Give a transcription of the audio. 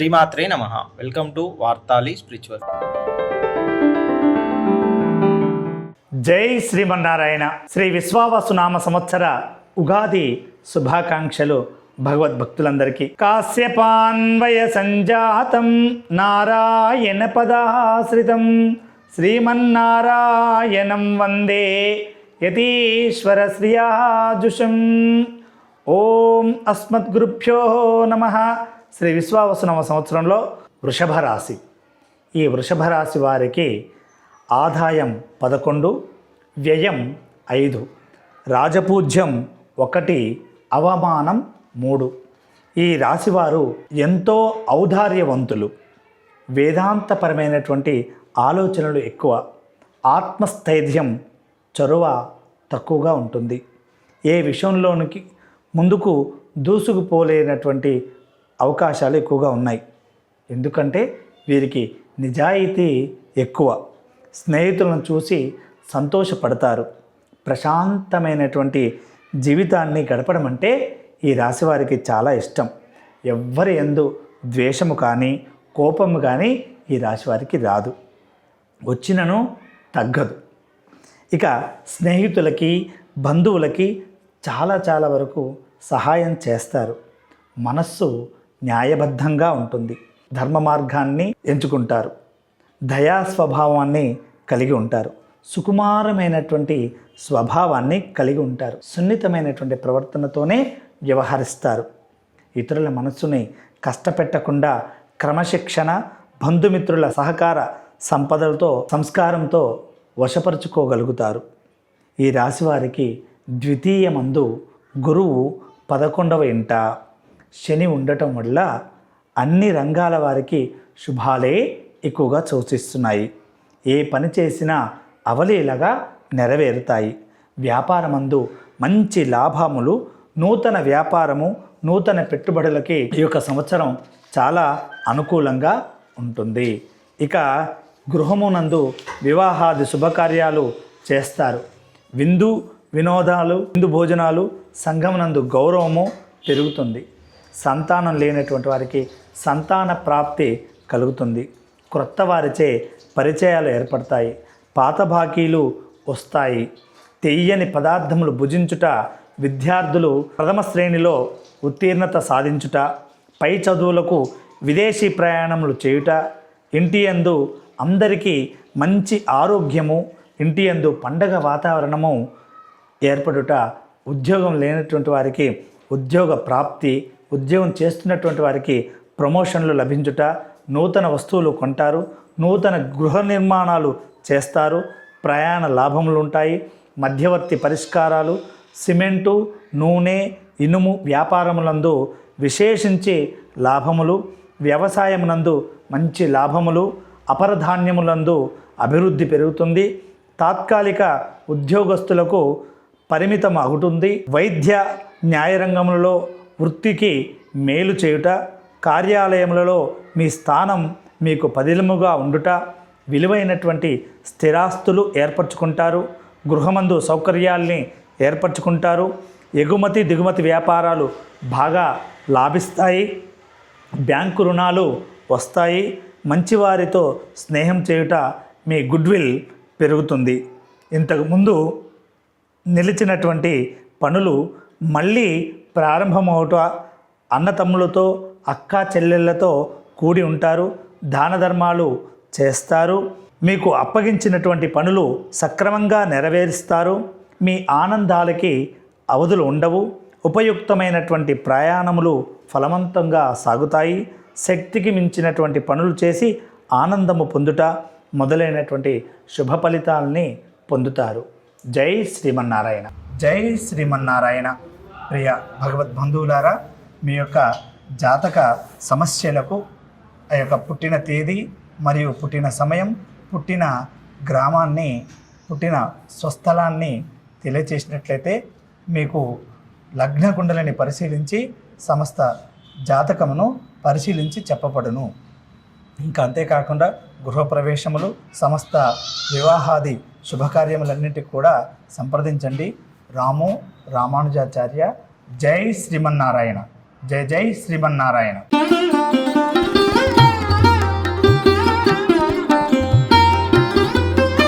శ్రీమాత్రే నమ. Welcome to వార్తాలి spiritual జై శ్రీమన్నారాయణ. శ్రీ విశ్వావసునామ సంవత్సర ఉగాది శుభాకాంక్షలు భగవద్భక్తులందరికీ. కాశ్యపాన్వయ సంజాతం నారాయణ పదాశ్రితం. శ్రీమన్నారాయణం వందే యతీశ్వర శ్రియాజుషం. ఓం అస్మద్గురుభ్యో నమ. శ్రీ విశ్వావసునామ సంవత్సరంలో వృషభ రాశి. ఈ వృషభ రాశి వారికి ఆదాయం పదకొండు వ్యయం ఐదు రాజపూజ్యం ఒకటి అవమానం మూడు. ఈ రాశివారు ఎంతో ఔదార్యవంతులు. వేదాంతపరమైనటువంటి ఆలోచనలు ఎక్కువ. ఆత్మస్థైర్యం చొరవ తక్కువగా ఉంటుంది. ఏ విషయంలోనికి ముందుకు దూసుకుపోలేనటువంటి అవకాశాలు ఎక్కువగా ఉన్నాయి. ఎందుకంటే వీరికి నిజాయితీ ఎక్కువ. స్నేహితులను చూసి సంతోషపడతారు. ప్రశాంతమైనటువంటి జీవితాన్ని గడపడం అంటే ఈ రాశి వారికి చాలా ఇష్టం. ఎవ్వరి ఎందు ద్వేషము కానీ కోపము కానీ ఈ రాశి వారికి రాదు. వచ్చినను తగ్గదు. ఇక స్నేహితులకి బంధువులకి చాలా చాలా వరకు సహాయం చేస్తారు. మనస్సు న్యాయబద్ధంగా ఉంటుంది. ధర్మ మార్గాన్ని ఎంచుకుంటారు. దయా స్వభావాన్ని కలిగి ఉంటారు. సుకుమారమైనటువంటి స్వభావాన్ని కలిగి ఉంటారు. సున్నితమైనటువంటి ప్రవర్తనతోనే వ్యవహరిస్తారు. ఇతరుల మనస్సుని కష్టపెట్టకుండా క్రమశిక్షణ బంధుమిత్రుల సహకార సంపదలతో సంస్కారంతో వశపరుచుకోగలుగుతారు. ఈ రాశి వారికి ద్వితీయమందు గురువు పదకొండవ ఇంట శని ఉండటం వల్ల అన్ని రంగాల వారికి శుభాలే ఎక్కువగా సూచిస్తున్నాయి ఏ పని చేసినా అవలీలగా నెరవేరుతాయి. వ్యాపారమందు మంచి లాభములు నూతన వ్యాపారము నూతన పెట్టుబడులకి ఈ యొక్క సంవత్సరం చాలా అనుకూలంగా ఉంటుంది. ఇక గృహమునందు వివాహాది శుభకార్యాలు చేస్తారు. విందు వినోదాలు విందు భోజనాలు సంఘమునందు గౌరవము పెరుగుతుంది. సంతానం లేనటువంటి వారికి సంతాన ప్రాప్తి కలుగుతుంది. క్రొత్త వారిచే పరిచయాలు ఏర్పడతాయి. పాత బాకీలు వస్తాయి. తెయ్యని పదార్థములు భుజించుట విద్యార్థులు ప్రథమ శ్రేణిలో ఉత్తీర్ణత సాధించుట పై చదువులకు విదేశీ ప్రయాణములు చేయుట ఇంటి యందు అందరికీ మంచి ఆరోగ్యము ఇంటి యందు పండగ వాతావరణము ఏర్పడుట ఉద్యోగం లేనటువంటి వారికి ఉద్యోగ ప్రాప్తి ఉద్యోగం చేస్తున్నటువంటి వారికి ప్రమోషన్లు లభించుట నూతన వస్తువులు కొంటారు నూతన గృహ నిర్మాణాలు చేస్తారు ప్రయాణ లాభములు ఉంటాయి మధ్యవర్తి పరిష్కారాలు సిమెంటు నూనె ఇనుము వ్యాపారములందు విశేషించి లాభములు వ్యవసాయమునందు మంచి లాభములు అపరధాన్యములందు అభివృద్ధి పెరుగుతుంది తాత్కాలిక ఉద్యోగస్తులకు పరిమితం అగుతుంది వైద్య న్యాయరంగములలో వృత్తికి మేలు చేయుట కార్యాలయములలో మీ స్థానం మీకు పదిలముగా ఉండుట విలువైనటువంటి స్థిరాస్తులు ఏర్పరచుకుంటారు గృహమందు సౌకర్యాల్ని ఏర్పరచుకుంటారు ఎగుమతి దిగుమతి వ్యాపారాలు బాగా లాభిస్తాయి బ్యాంకు రుణాలు వస్తాయి మంచివారితో స్నేహం చేయుట మీ గుడ్విల్ పెరుగుతుంది. ఇంతకుముందు నిలిచినటువంటి పనులు మళ్ళీ ప్రారంభమవుట అన్నతమ్ములతో అక్క చెల్లెళ్ళతో కూడి ఉంటారు దాన ధర్మాలు చేస్తారు. మీకు అప్పగించినటువంటి పనులు సక్రమంగా నెరవేరుస్తారు. మీ ఆనందాలకి అవధులు ఉండవు. ఉపయుక్తమైనటువంటి ప్రయాణములు ఫలవంతంగా సాగుతాయి. శక్తికి మించినటువంటి పనులు చేసి ఆనందము పొందుట మొదలైనటువంటి శుభ ఫలితాలని పొందుతారు. జై శ్రీమన్నారాయణ. జై శ్రీమన్నారాయణ. ప్రియ భగవద్బంధువులారా మీ యొక్క జాతక సమస్యలకు ఆ యొక్క పుట్టిన తేదీ మరియు పుట్టిన సమయం పుట్టిన గ్రామాన్ని పుట్టిన స్వస్థలాన్ని తెలియచేసినట్లయితే మీకు లగ్న కుండలని పరిశీలించి సమస్త జాతకమును పరిశీలించి చెప్పబడును. ఇంకా అంతేకాకుండా గృహప్రవేశములు సమస్త వివాహాది శుభకార్యములన్నింటికి కూడా సంప్రదించండి. రాము రామానుజాచార్య. జై శ్రీమన్నారాయణ. జై జై శ్రీమన్నారాయణ.